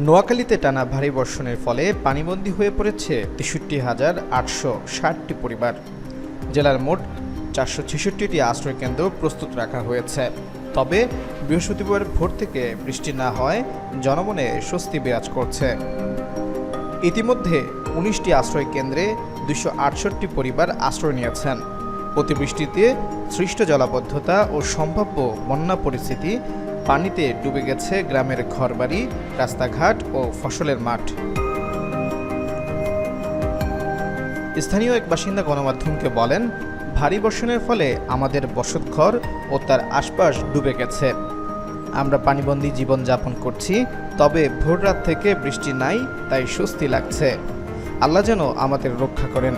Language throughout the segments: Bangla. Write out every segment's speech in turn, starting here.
নোয়াখালীতে টানা ভারী বর্ষণের ফলে পানিবন্দী হয়ে পড়েছে তেষট্টি হাজার আটশো ষাটটি পরিবার। জেলার মোট চারশো ছেষট্টিটি আশ্রয়কেন্দ্র প্রস্তুত রাখা হয়েছে। তবে বৃহস্পতিবার ভোর থেকে বৃষ্টি না হয় জনমনে স্বস্তি বিরাজ করছে। ইতিমধ্যে উনিশটি আশ্রয় কেন্দ্রে দুশো আটষট্টি পরিবার আশ্রয় নিয়েছেন। অতিবৃষ্টিতে সৃষ্ট জলাবদ্ধতা ও সম্ভাব্য বন্যা পরিস্থিতি পানিতে ডুবে গেছে গ্রামের ঘরবাড়ি, রাস্তাঘাট ও ফসলের মাঠ। স্থানীয় এক বাসিন্দা গণমাধ্যমকে বলেন, ভারী বর্ষণের ফলে আমাদের বসতঘর ও তার আশপাশ ডুবে গেছে। আমরা পানিবন্দী জীবনযাপন করছি, তবে ভোর রাত থেকে বৃষ্টি নাই, তাই স্বস্তি লাগছে। আল্লাহ যেন আমাদের রক্ষা করেন।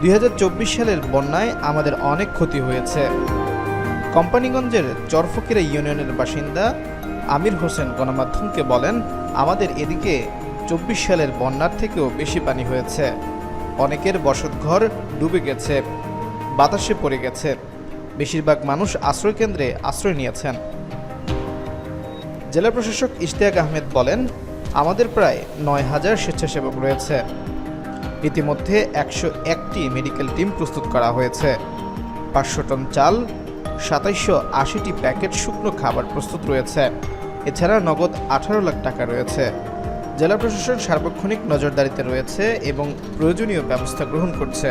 দুই হাজার চব্বিশ সালের বন্যায় আমাদের অনেক ক্ষতি হয়েছে। কোম্পানিগঞ্জের চরফকিরা ইউনিয়নের বাসিন্দা আমির হোসেন গণমাধ্যমকে বলেন, আমাদের এদিকে চব্বিশ সালের বন্যার থেকেও বেশি পানি হয়েছে। অনেকের বসতঘর ডুবে গেছে, বাতাসে পড়ে গেছে। বেশিরভাগ মানুষ আশ্রয়কেন্দ্রে আশ্রয় নিয়েছেন। জেলা প্রশাসক ইশতিয়াক আহমেদ বলেন, আমাদের প্রায় নয় হাজার স্বেচ্ছাসেবক রয়েছে। ইতিমধ্যে একশো একটি মেডিকেল টিম প্রস্তুত করা হয়েছে। পাঁচশো টন চাল সাতাইশশো আশিটি প্যাকেট শুকনো খাবার প্রস্তুত রয়েছে। এছাড়া নগদ আঠারো লাখ টাকা রয়েছে। জেলা প্রশাসন সার্বক্ষণিক নজরদারিতে রয়েছে এবং প্রয়োজনীয় ব্যবস্থা গ্রহণ করছে।